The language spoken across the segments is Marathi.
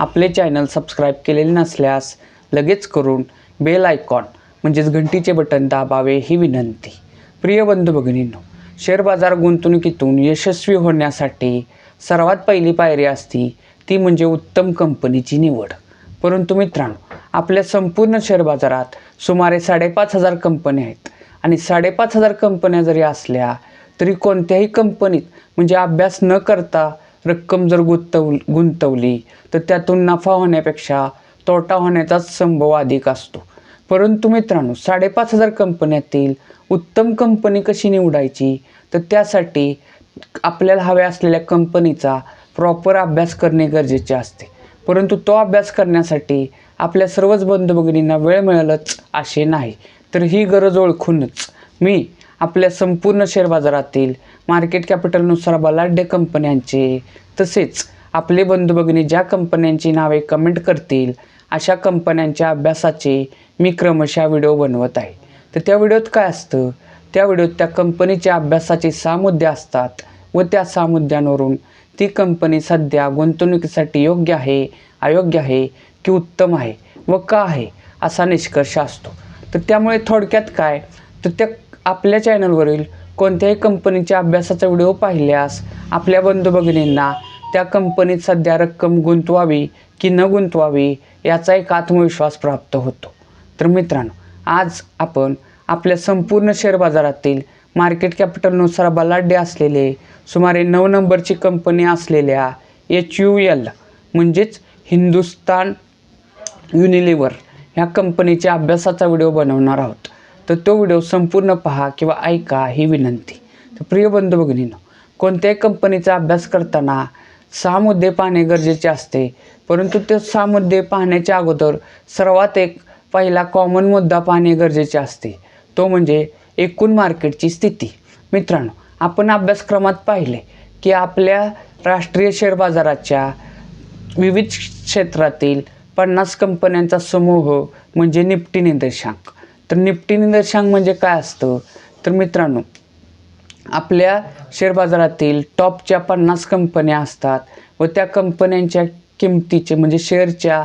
आपले चॅनल सबस्क्राईब केलेले नसल्यास लगेच करून बेल आयकॉन म्हणजेच घंटीचे बटन दाबावे ही विनंती. प्रिय बंधू भगिनींनो शेअर बाजार गुंतवणुकीतून यशस्वी होण्यासाठी सर्वात पहिली पायरी असती ती म्हणजे उत्तम कंपनीची निवड. परंतु मित्रांनो आपल्या संपूर्ण शेअर बाजारात सुमारे साडेपाच हजार कंपन्या आहेत. आणि साडेपाच हजार कंपन्या जरी असल्या तरी कोणत्याही कंपनीत म्हणजे अभ्यास न करता रक्कम जर गुंतव गुंतवली तर त्यातून नफा होण्यापेक्षा तोटा होण्याचाच संभव अधिक असतो. परंतु मित्रांनो साडेपाच हजार कंपन्यातील उत्तम कंपनी कशी निवडायची तर त्यासाठी आपल्याला हव्या असलेल्या कंपनीचा प्रॉपर अभ्यास करणे गरजेचे असते. परंतु तो अभ्यास करण्यासाठी आपल्या सर्वच बंधू भगिनींना वेळ मिळेलच असे नाही. तर ही गरज ओळखूनच मी आपल्या संपूर्ण शेअर बाजारातील मार्केट कॅपिटलनुसार बलाढ्य कंपन्यांचे. तसेच आपले बंधू भगिनी ज्या कंपन्यांची नावे कमेंट करतील अशा कंपन्यांच्या अभ्यासाचे मी क्रमशः व्हिडिओ बनवत आहे. तर त्या व्हिडिओत काय असतं? त्या व्हिडिओत त्या कंपनीच्या अभ्यासाचे सहा मुद्दे असतात व त्या सहा मुद्द्यांवरून ती कंपनी सध्या गुंतवणुकीसाठी योग्य आहे अयोग्य आहे की उत्तम आहे व का आहे असा निष्कर्ष असतो. तर त्यामुळे थोडक्यात काय? तर त्या आपल्या चॅनलवरील कोणत्याही कंपनीच्या अभ्यासाचा व्हिडिओ पाहिल्यास आपल्या बंधू भगिनींना त्या कंपनीत सध्या रक्कम गुंतवावी की न गुंतवावी याचा एक आत्मविश्वास प्राप्त होतो. तर मित्रांनो आज आपण आपल्या संपूर्ण शेअर बाजारातील मार्केट कॅपिटलनुसार बलाढ्य असलेले सुमारे नऊ नंबरची कंपनी असलेल्या एच यू एल म्हणजेच हिंदुस्तान युनिलिव्हर ह्या कंपनीच्या अभ्यासाचा व्हिडिओ बनवणार आहोत. तर तो व्हिडिओ संपूर्ण पहा किंवा ऐका ही विनंती. तर प्रिय बंधू भगिनीनं कोणत्याही कंपनीचा अभ्यास करताना सहा मुद्दे पाहणे गरजेचे असते. परंतु ते सहा मुद्दे पाहण्याच्या अगोदर सर्वात एक पहिला कॉमन मुद्दा पाहणे गरजेचे असते. तो म्हणजे एकूण मार्केटची स्थिती. मित्रांनो आपण अभ्यासक्रमात पाहिले की आपल्या राष्ट्रीय शेअर बाजाराच्या विविध क्षेत्रातील पन्नास कंपन्यांचा समूह म्हणजे निफ्टी निर्देशांक तर निफ्टी निर्देशांक म्हणजे काय असतं? तर मित्रांनो आपल्या शेअर बाजारातील टॉपच्या पन्नास कंपन्या असतात व त्या कंपन्यांच्या किमतीचे म्हणजे शेअरच्या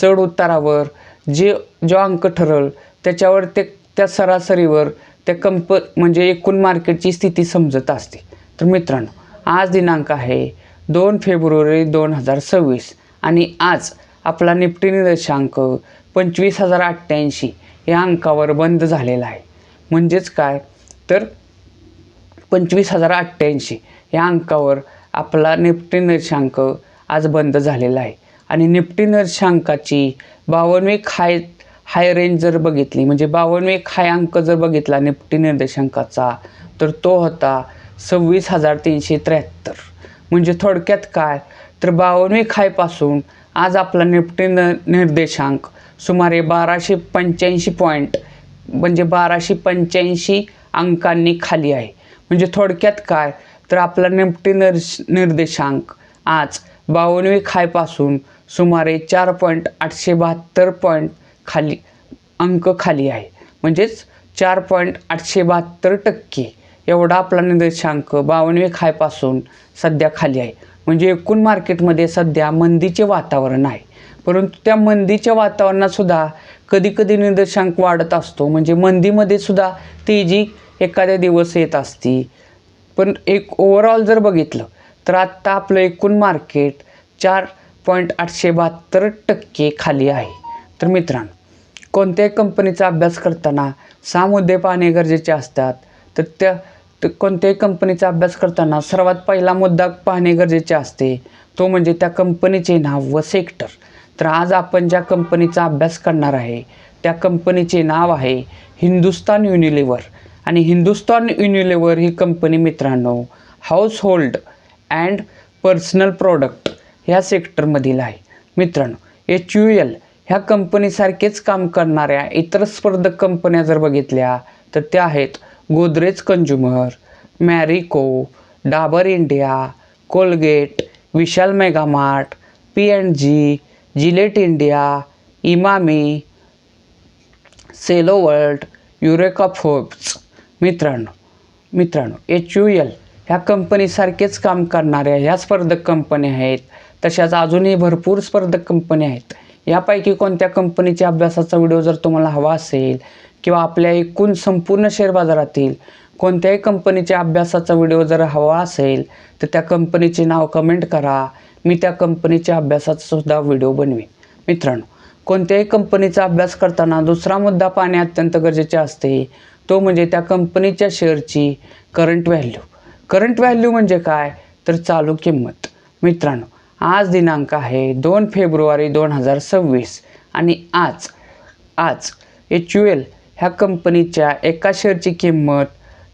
चढ उतारावर जे जो अंक ठरल त्याच्यावर ते त्या सरासरीवर त्या कंप म्हणजे एकूण मार्केटची स्थिती समजत असते. तर मित्रांनो आज दिनांक आहे दोन फेब्रुवारी दोन हजार सव्वीस आणि आज आपला निफ्टी निर्देशांक पंचवीस हजार अठ्ठ्याऐंशी. या अंकावर बंद झालेला आहे. म्हणजेच काय? तर पंचवीस हजार अठ्ठ्याऐंशी या अंकावर आपला निफ्टी निर्शांक आज बंद झालेला आहे. आणि निफ्टी निर्शांकाची बावनवे हाय हाय रेंज जर बघितली म्हणजे बावनवे हाय अंक जर बघितला निफ्टी निर्देशांकाचा तर तो होता सव्वीस हजार तीनशे त्र्याहत्तर. म्हणजे थोडक्यात काय? तर बावनवे खायपासून आज आपला निफ्टी न निर्देशांक सुमारे बाराशे पंच्याऐंशी पॉईंट म्हणजे बाराशे पंच्याऐंशी अंकांनी खाली आहे. म्हणजे थोडक्यात काय? तर आपला निफ्टी निर्श निर्देशांक आज बावनवी खायपासून सुमारे चार पॉईंट आठशे बहात्तर पॉईंट खाली अंक खाली आहे. म्हणजेच चार पॉईंट आठशे बहात्तर टक्के एवढा आपला निर्देशांक बावनवे खायपासून सध्या खाली आहे. म्हणजे एकूण मार्केटमध्ये सध्या मंदीचे वातावरण आहे. परंतु त्या मंदीच्या वातावरणातसुद्धा कधीकधी निर्देशांक वाढत असतो. म्हणजे मंदीमध्ये सुद्धा तेजी एखाद्या दिवस येत असती. पण एक ओव्हरऑल जर बघितलं तर आत्ता आपलं एकूण मार्केट चार पॉईंट आठशे बहात्तर टक्के खाली आहे. तर मित्रांनो कोणत्याही कंपनीचा अभ्यास करताना सहा मुद्दे पाहणे गरजेचे असतात. तर त्या तर कोणत्याही कंपनीचा अभ्यास करताना सर्वात पहिला मुद्दा पाहणे गरजेचे असते. तो म्हणजे त्या कंपनीचे नाव व सेक्टर. तर आज आपण ज्या कंपनीचा अभ्यास करणार आहे त्या कंपनीचे नाव आहे हिंदुस्तान युनिलिव्हर. आणि हिंदुस्तान युनिलिव्हर ही कंपनी मित्रांनो हाऊसहोल्ड अँड पर्सनल प्रोडक्ट ह्या सेक्टरमधील आहे. मित्रांनो एच यू एल ह्या कंपनीसारखेच काम करणाऱ्या इतर स्पर्धक कंपन्या जर बघितल्या तर त्या आहेत Godrej consumer Marico Dabur India Colgate Vishal Megamart P and G Gillette India Emami Cello world Eureka Forbes मित्रांनो मित्रांनो एच यू एल ह्या कंपनीसारखेच काम करणाऱ्या ह्या स्पर्धक कंपन्या आहेत. तशाच अजूनही भरपूर स्पर्धक कंपन्या आहेत. यापैकी कोणत्या कंपनीच्या अभ्यासाचा व्हिडिओ जर तुम्हाला हवा असेल किंवा आपल्या एकूण संपूर्ण शेअर बाजारातील कोणत्याही कंपनीच्या अभ्यासाचा व्हिडिओ जर हवा असेल तर त्या कंपनीचे नाव कमेंट करा. मी त्या कंपनीच्या अभ्यासाचा सुद्धा व्हिडिओ बनवी मित्रांनो कोणत्याही कंपनीचा अभ्यास करताना दुसरा मुद्दा पाहणे अत्यंत गरजेचे असते. तो म्हणजे त्या कंपनीच्या शेअरची करंट व्हॅल्यू करंट व्हॅल्यू म्हणजे काय? तर चालू किंमत. मित्रांनो आज दिनांक आहे दोन फेब्रुवारी दोन हजार सव्वीस आणि आज आज एच यू एल ह्या कंपनीच्या एका शेअरची किंमत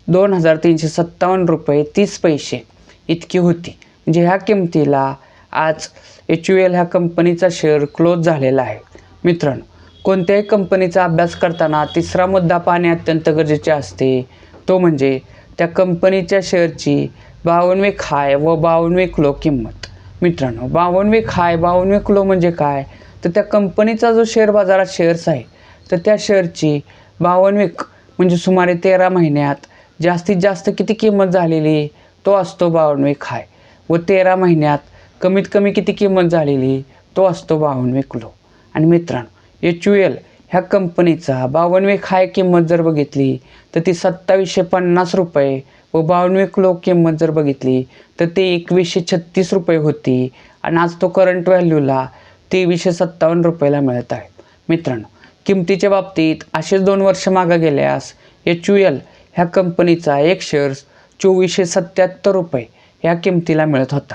दोन हजार तीनशे सत्तावन्न रुपये तीस पैसे इतकी होती. म्हणजे ह्या किमतीला आज एच यू एल ह्या कंपनीचा शेअर क्लोज झालेला आहे. मित्रांनो कोणत्याही कंपनीचा अभ्यास करताना तिसरा मुद्दा पाहणे अत्यंत गरजेचे असते. तो म्हणजे त्या कंपनीच्या शेअरची बावनवे खाय व बावनवे किलो किंमत. मित्रांनो बावनवे खाय बावनवे किलो म्हणजे काय? तर त्या कंपनीचा जो शेअर बाजारात शेअर्स आहे तर त्या शेअरची बावनवेक म्हणजे सुमारे तेरा महिन्यात जास्तीत जास्त किती किंमत झालेली तो असतो बावनवे हाय. व तेरा महिन्यात कमीत कमी किती किंमत झालेली तो असतो बावनवे लो. आणि मित्रांनो एच यू एल ह्या कंपनीचा बावनवेक हाय किंमत जर बघितली तर ती सत्तावीसशे पन्नास रुपये व बावनवेक लो किंमत जर बघितली तर ते एकवीसशे छत्तीस रुपये होती. आणि आज तो करंट व्हॅल्यूला तेवीसशे सत्तावन्न रुपयाला मिळत आहे. मित्रांनो किमतीच्या बाबतीत असेच दोन वर्ष मागं गेल्यास एच यू एल ह्या कंपनीचा एक शेअर्स चोवीसशे सत्याहत्तर रुपये ह्या किमतीला मिळत होता.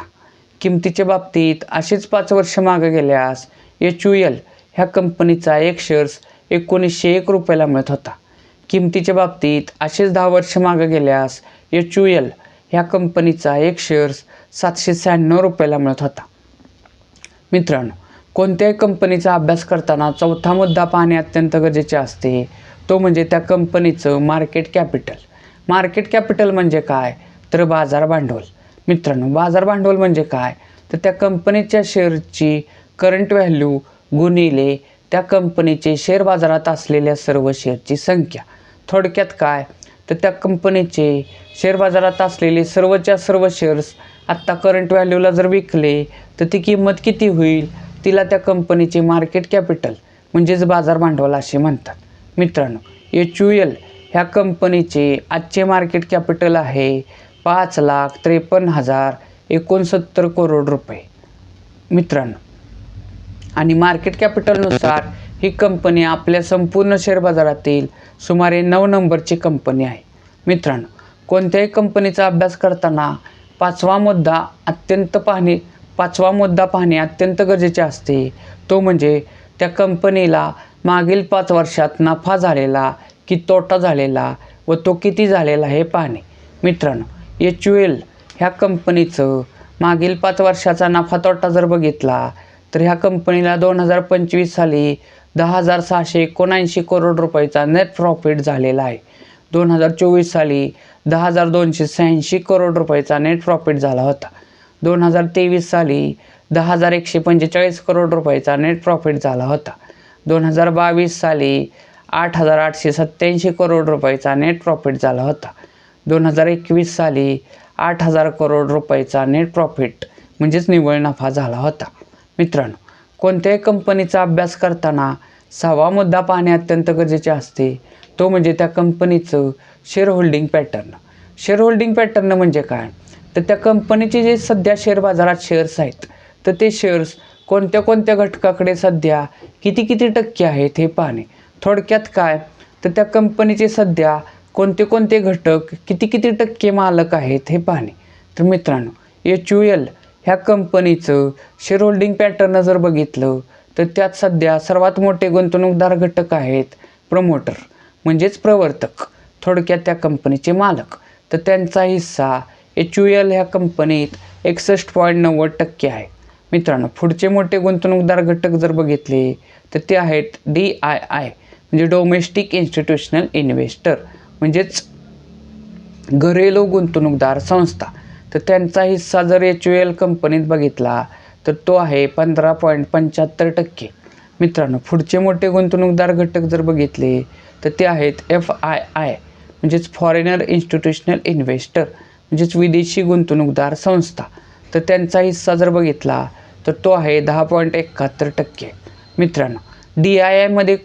किमतीच्या बाबतीत असेच पाच वर्ष मागं गेल्यास एच यू एल ह्या कंपनीचा एक शेअर्स एकोणीसशे एक रुपयाला मिळत होता. किमतीच्या बाबतीत असेच दहा वर्ष मागं गेल्यास एच यू एल ह्या कंपनीचा एक शेअर्स सातशे शहाण्णव रुपयाला मिळत होता. मित्रांनो कोणत्याही कंपनीचा अभ्यास करताना चौथा मुद्दा पाहणे अत्यंत गरजेचे असते. तो म्हणजे त्या कंपनीचं मार्केट कॅपिटल मार्केट कॅपिटल म्हणजे काय? तर बाजार भांडवल. मित्रांनो बाजार भांडवल म्हणजे काय? तर त्या कंपनीच्या शेअरची करंट व्हॅल्यू गुणिले त्या कंपनीचे शेअर बाजारात असलेल्या सर्व शेअरची संख्या. थोडक्यात काय? तर त्या कंपनीचे शेअर बाजारात असलेले सर्वच्या सर्व शेअर्स आत्ता करंट व्हॅल्यूला जर विकले तर ती किंमत किती होईल? तिला त्या कंपनीचे मार्केट कॅपिटल म्हणजेच बाजार भांडवल असे म्हणतात. मित्रांनो एच यू एल ह्या कंपनीचे आजचे मार्केट कॅपिटल आहे पाच लाख त्रेपन्न हजार एकोणसत्तर करोड रुपये. मित्रांनो आणि मार्केट कॅपिटलनुसार ही कंपनी आपल्या संपूर्ण शेअर बाजारातील सुमारे नऊ नंबरची कंपनी आहे. मित्रांनो कोणत्याही कंपनीचा अभ्यास करताना पाचवा मुद्दा अत्यंत पाहणे पाचवा मुद्दा पाहणे अत्यंत गरजेचे असते. तो म्हणजे त्या कंपनीला मागील पाच वर्षात नफा झालेला की तोटा झालेला व तो किती झालेला हे पाहणे. मित्रांनो एच यू एल ह्या कंपनीचं मागील पाच वर्षाचा नफा तोटा जर बघितला तर ह्या कंपनीला दोन हजार पंचवीस साली दहा हजार सहाशे एकोणऐंशी करोड रुपयाचा नेट प्रॉफिट झालेला आहे. दोन हजार चोवीस साली दहा हजार दोनशे शहाऐंशी करोड रुपयाचा नेट प्रॉफिट झाला होता. दोन हजार तेवीस साली दहा हजार एकशे पंचेचाळीस करोड रुपयाचा नेट प्रॉफिट झाला होता. दोन हजार बावीस साली आठ हजार आठशे सत्त्याऐंशी करोड रुपयाचा नेट प्रॉफिट झाला होता. दोन हजार एकवीस साली आठ हजार करोड रुपयाचा नेट प्रॉफिट म्हणजेच निव्वळ नफा झाला होता. मित्रांनो कोणत्याही कंपनीचा अभ्यास करताना सहावा मुद्दा पाहणे अत्यंत गरजेचे असते. तो म्हणजे त्या कंपनीचं share holding pattern share holding pattern म्हणजे काय? तर त्या कंपनीचे जे सध्या शेअर बाजारात शेअर्स आहेत तर ते शेअर्स कोणत्या कोणत्या घटकाकडे सध्या किती किती टक्के आहेत हे पाहणे. थोडक्यात काय? तर त्या कंपनीचे सध्या कोणते कोणते घटक किती किती टक्के मालक आहेत हे पाहणे. तर मित्रांनो एच यू एल ह्या कंपनीचं शेअर होल्डिंग पॅटर्न जर बघितलं तर त्यात सध्या सर्वात मोठे गुंतवणूकदार घटक आहेत प्रमोटर म्हणजेच प्रवर्तक थोडक्यात त्या कंपनीचे मालक. तर त्यांचा हिस्सा एच यू एल ह्या कंपनीत एकसष्ट पॉईंट नव्वद टक्के आहे. मित्रांनो पुढचे मोठे गुंतवणूकदार घटक जर बघितले तर ते आहेत डी आय आय म्हणजे डोमेस्टिक इन्स्टिट्यूशनल इन्व्हेस्टर म्हणजेच घरेलू गुंतवणूकदार संस्था. तर त्यांचा हिस्सा जर एच यू एल कंपनीत बघितला तर तो आहे पंधरा पॉईंट पंच्याहत्तर टक्के. मित्रांनो पुढचे मोठे गुंतवणूकदार घटक जर बघितले तर ते आहेत एफ आय आय म्हणजेच फॉरेनर इन्स्टिट्यूशनल इन्व्हेस्टर म्हणजेच विदेशी गुंतवणूकदार संस्था तर त्यांचा हिस्सा जर बघितला तर तो आहे दहा पॉईंट एकाहत्तर टक्के. मित्रांनो डी आय आयमध्ये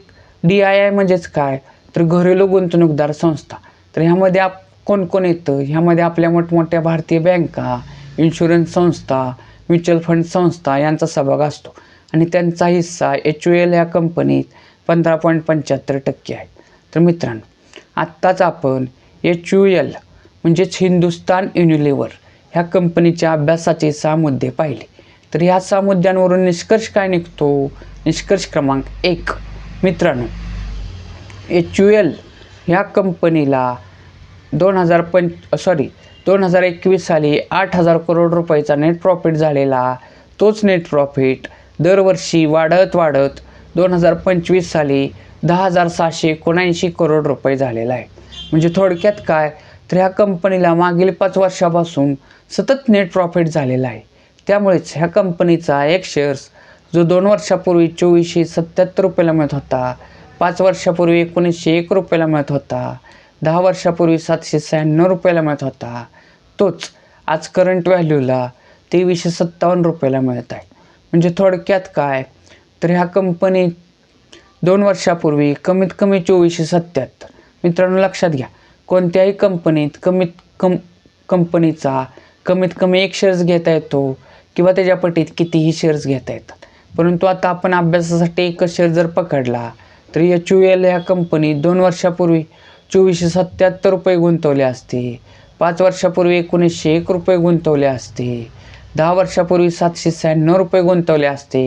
डी आय आय म्हणजेच काय? तर घरेलू गुंतवणूकदार संस्था. तर ह्यामध्ये आप कोण कोण येतं? ह्यामध्ये आपल्या मोठमोठ्या भारतीय बँका इन्शुरन्स संस्था म्युच्युअल फंड संस्था यांचा सहभाग असतो. आणि त्यांचा हिस्सा एच यू एल ह्या कंपनीत पंधरा पॉईंट पंच्याहत्तर टक्के आहे. तर मित्रांनो आत्ताच आपण एच यू एल म्हणजेच हिंदुस्तान युनिलिव्हर ह्या कंपनीच्या अभ्यासाचे सहा मुद्दे पाहिले. तर ह्या सहा मुद्द्यांवरून निष्कर्ष काय निघतो? निष्कर्ष क्रमांक एक. मित्रांनो एच यू एल ह्या कंपनीला दोन हजार पंच सॉरी दोन हजार एकवीस साली आठ हजार करोड रुपयाचा नेट प्रॉफिट झालेला. तोच नेट प्रॉफिट दरवर्षी वाढत वाढत दोन हजार पंचवीस साली दहा हजार सहाशे एकोणऐंशी करोड रुपये झालेला आहे. म्हणजे थोडक्यात काय? तर ह्या कंपनीला मागील पाच वर्षापासून सतत नेट प्रॉफिट झालेला आहे. त्यामुळेच ह्या कंपनीचा एक शेअर्स जो दोन वर्षापूर्वी चोवीसशे सत्याहत्तर रुपयाला मिळत होता पाच वर्षापूर्वी एकोणीसशे एक रुपयाला मिळत होता दहा वर्षापूर्वी सातशे शहाण्णव रुपयाला मिळत होता. तोच आज करंट व्हॅल्यूला तेवीसशे सत्तावन्न रुपयाला मिळत आहे. म्हणजे थोडक्यात काय? तर ह्या कंपनी दोन वर्षापूर्वी कमीत कमी चोवीसशे सत्याहत्तर मित्रांनो लक्षात घ्या. कोणत्याही कंपनीत कमीत कम कंपनीचा कमीत कमी एक शेअर्स घेता येतो किंवा त्याच्या पटीत कितीही शेअर्स घेता येतात. परंतु आता आपण अभ्यासासाठी एकच शेअर जर पकडला तर एच यू एल ह्या कंपनीत दोन वर्षापूर्वी चोवीसशे सत्याहत्तर रुपये गुंतवले असते पाच वर्षापूर्वी एकोणीसशे एक रुपये गुंतवले असते दहा वर्षापूर्वी सातशे शहाण्णव रुपये गुंतवले असते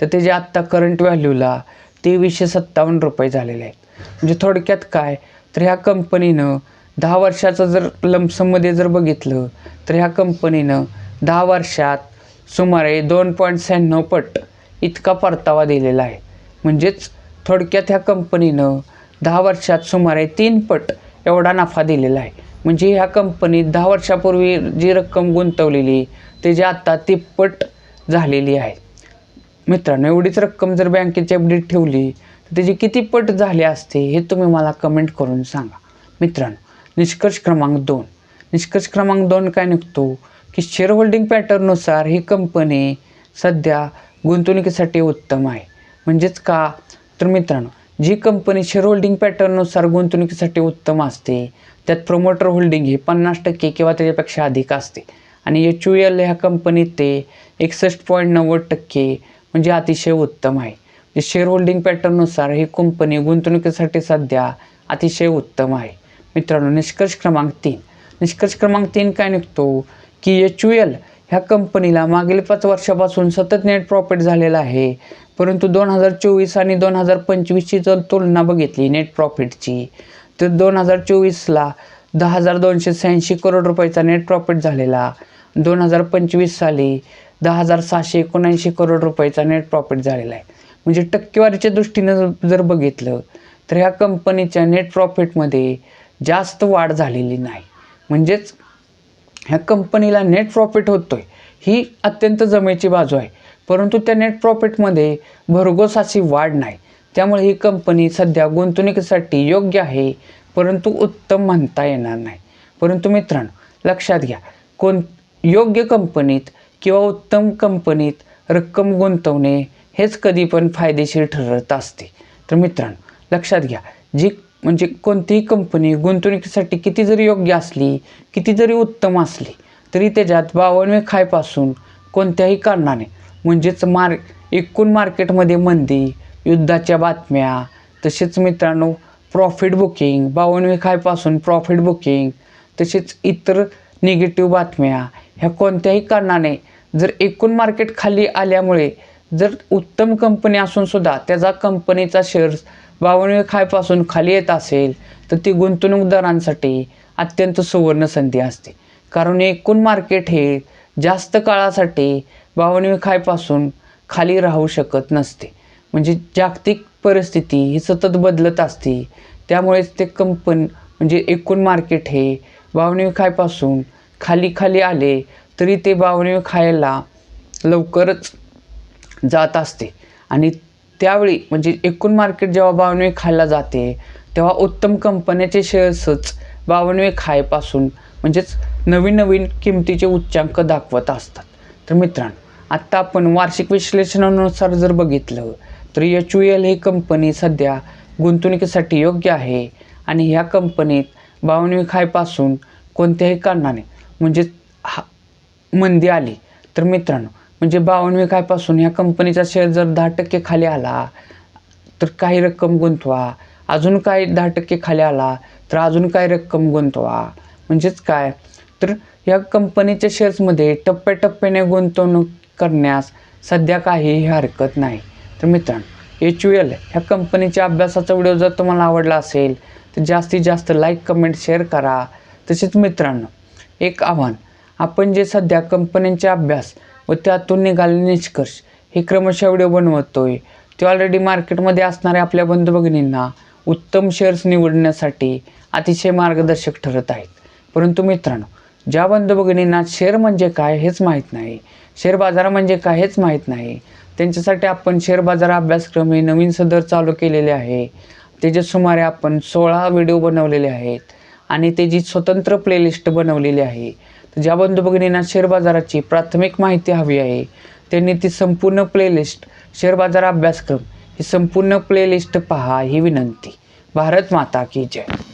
तर त्याचे आत्ता करंट व्हॅल्यूला तेवीसशे सत्तावन्न रुपये झालेले आहेत. म्हणजे थोडक्यात काय? तर ह्या कंपनीनं दहा वर्षाचं जर लमसममध्ये जर बघितलं तर ह्या कंपनीनं दहा वर्षात सुमारे दोन पॉईंट शहाण्णव पट इतका परतावा दिलेला आहे. म्हणजेच थोडक्यात ह्या कंपनीनं दहा वर्षात सुमारे तीन पट एवढा नफा दिलेला आहे. म्हणजे ह्या कंपनीत दहा वर्षापूर्वी जी रक्कम गुंतवलेली त्याची आत्ता तिप्पट झालेली आहे. मित्रांनो एवढीच रक्कम जर बँकेची अपडेट ठेवली त्याची किती पट झाली असते हे तुम्ही मला कमेंट करून सांगा. मित्रांनो निष्कर्ष क्रमांक दोन. निष्कर्ष क्रमांक दोन काय निघतो? की शेअर होल्डिंग पॅटर्ननुसार ही कंपनी सध्या गुंतवणुकीसाठी उत्तम आहे. म्हणजेच का? तर मित्रांनो जी कंपनी शेअर होल्डिंग पॅटर्ननुसार गुंतवणुकीसाठी उत्तम असते त्यात प्रमोटर होल्डिंग हे पन्नास टक्के किंवा त्याच्यापेक्षा अधिक असते. आणि एच यू एल ह्या कंपनीत ते एकसष्ट पॉईंट नव्वद टक्के म्हणजे अतिशय उत्तम आहे. जे शेअर होल्डिंग पॅटर्ननुसार ही कंपनी गुंतवणुकीसाठी सध्या अतिशय उत्तम आहे. मित्रांनो निष्कर्ष क्रमांक तीन. निष्कर्ष क्रमांक तीन काय निघतो? की एच यू एल ह्या कंपनीला मागील पाच वर्षापासून सतत नेट प्रॉफिट झालेला आहे. परंतु दोन हजार चोवीस आणि दोन हजार पंचवीसची जर तुलना बघितली नेट प्रॉफिटची तर दोन हजार चोवीसला दहा हजार दोनशे शहाऐंशी करोड रुपयाचा नेट प्रॉफिट झालेला. दोन हजार पंचवीस साली दहा हजार सहाशे एकोणऐंशी करोड रुपयाचा नेट प्रॉफिट झालेला आहे. म्हणजे टक्केवारीच्या दृष्टीनं जर- बघितलं तर ह्या कंपनीच्या नेट प्रॉफिटमध्ये जास्त वाढ झालेली नाही. म्हणजेच ह्या कंपनीला नेट प्रॉफिट होतो आहे ही अत्यंत जमेची बाजू आहे. परंतु त्या नेट प्रॉफिटमध्ये भरघोस अशी वाढ नाही. त्यामुळे ही कंपनी सध्या गुंतवणुकीसाठी योग्य आहे परंतु उत्तम म्हणता येणार नाही. परंतु मित्रांनो लक्षात घ्या कोण योग्य कंपनीत किंवा उत्तम कंपनीत रक्कम गुंतवणे हेच कधी पण फायदेशीर ठरत असते. तर मित्रांनो लक्षात घ्या जी म्हणजे कोणतीही कंपनी गुंतवणुकीसाठी किती जरी योग्य असली किती जरी उत्तम असली तरी त्याच्यात बावनवे खायपासून कोणत्याही कारणाने म्हणजेच मार एकूण मार्केटमध्ये मंदी युद्धाच्या बातम्या तसेच मित्रांनो प्रॉफिट बुकिंग बावनवे खायपासून प्रॉफिट बुकिंग तसेच इतर निगेटिव्ह बातम्या ह्या कोणत्याही कारणाने जर एकूण मार्केट खाली आल्यामुळे जर उत्तम कंपनी असून सुद्धा त्याचा कंपनीचा शेअर्स बावनवे खायपासून खाली येत असेल तर ती गुंतवणूकदारांसाठी अत्यंत सुवर्ण संधी असते. कारण एकूण मार्केट हे जास्त काळासाठी भावनिक खायपासून खाली राहू शकत नसते. म्हणजे जागतिक परिस्थिती ही सतत बदलत असते. त्यामुळेच ते कंपन म्हणजे एकूण मार्केट हे भावनिक खायपासून खाली खाली आले तरी ते भावनिक खायला लवकरच जात असते. आणि त्यावेळी म्हणजे एकूण मार्केट जेव्हा बावनवे खायला जाते तेव्हा उत्तम कंपन्याचे शेअर्सच बावनवे खायपासून म्हणजेच नवीन नवीन किमतीचे उच्चांक दाखवत असतात. तर मित्रांनो आत्ता आपण वार्षिक विश्लेषणानुसार जर बघितलं तर एच यू एल ही कंपनी सध्या गुंतवणुकीसाठी योग्य आहे. आणि ह्या कंपनीत बावनवे खायपासून कोणत्याही कारणाने म्हणजेच हा मंदी आली. तर मित्रांनो म्हणजे बावनविकायपासून ह्या कंपनीचा शेअर जर दहा टक्के खाली आला तर काही रक्कम गुंतवा. अजून काही दहा टक्के खाली आला तर अजून काही रक्कम गुंतवा. म्हणजेच काय? तर या कंपनीच्या शेअर्समध्ये टप्प्याटप्प्याने गुंतवणूक करण्यास सध्या काहीही हरकत नाही. तर मित्रांनो एच यू एल ह्या कंपनीच्या अभ्यासाचा व्हिडिओ जर तुम्हाला आवडला असेल तर जास्तीत जास्त लाईक कमेंट शेअर करा. तसेच मित्रांनो एक आव्हान. आपण जे सध्या कंपन्यांचे अभ्यास व त्यातून निघाले निष्कर्ष. हे क्रमशः व्हिडिओ बनवतो आहे ते ऑलरेडी मार्केटमध्ये असणाऱ्या आपल्या बंधू भगिनींना उत्तम शेअर्स निवडण्यासाठी अतिशय मार्गदर्शक ठरत आहेत. परंतु मित्रांनो ज्या बंधू भगिनींना शेअर म्हणजे काय हेच माहीत नाही. शेअर बाजार म्हणजे काय हेच माहीत नाही. त्यांच्यासाठी आपण शेअर बाजार अभ्यासक्रम हे नवीन सदर चालू केलेले आहे. त्याचे सुमारे आपण सोळा व्हिडिओ बनवलेले आहेत आणि त्याची स्वतंत्र प्लेलिस्ट बनवलेली आहे तर ज्या बंधू भगिनींना शेअर बाजाराची प्राथमिक माहिती हवी आहे त्यांनी ती संपूर्ण प्लेलिस्ट शेअर बाजार अभ्यासक्रम ही संपूर्ण प्लेलिस्ट पहा ही विनंती. भारत माता की जय.